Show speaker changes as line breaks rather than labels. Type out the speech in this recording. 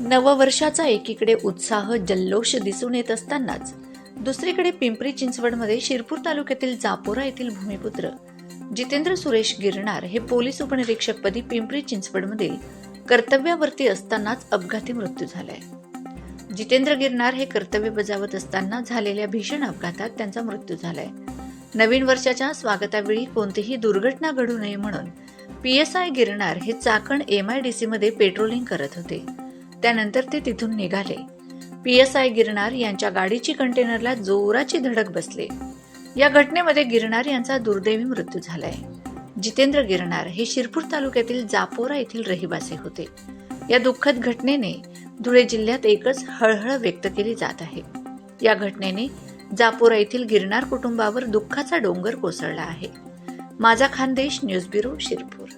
नववर्षाचा एकीकडे उत्साह जल्लोष दिसून येत असतानाच दुसरीकडे पिंपरी चिंचवडमध्ये शिरपूर तालुक्यातील जापोरा येथील भूमिपुत्र जितेंद्र सुरेश गिरणार हे पोलीस उपनिरीक्षकपदी पिंपरी चिंचवडमधील कर्तव्यावरती असतानाच अपघाती मृत्यू झालाय. जितेंद्र गिरणार हे कर्तव्य बजावत असताना झालेल्या भीषण अपघातात त्यांचा मृत्यू झालाय. नवीन वर्षाच्या स्वागतावेळी कोणतीही दुर्घटना घडू नये म्हणून पी एस आय गिरणार हे Chakan M I D C मध्ये पेट्रोलिंग करत होते. त्यानंतर ते तिथून निघाले. पी एस आय गिरणार यांच्या गाडीची कंटेनरला जोराची धडक बसले. या घटनेमध्ये गिरणार यांचा दुर्दैवी मृत्यू झालाय. जितेंद्र गिरणार हे शिरपूर तालुक्यातील जापोरा येथील रहिवासी होते. या दुःखद घटनेने धुळे जिल्ह्यात एकच हळहळ व्यक्त केली जात आहे. या घटनेने जापोरा येथील गिरणार कुटुंबावर दुःखाचा डोंगर कोसळला आहे. माझा खानदेश न्यूज ब्युरो शिरपूर.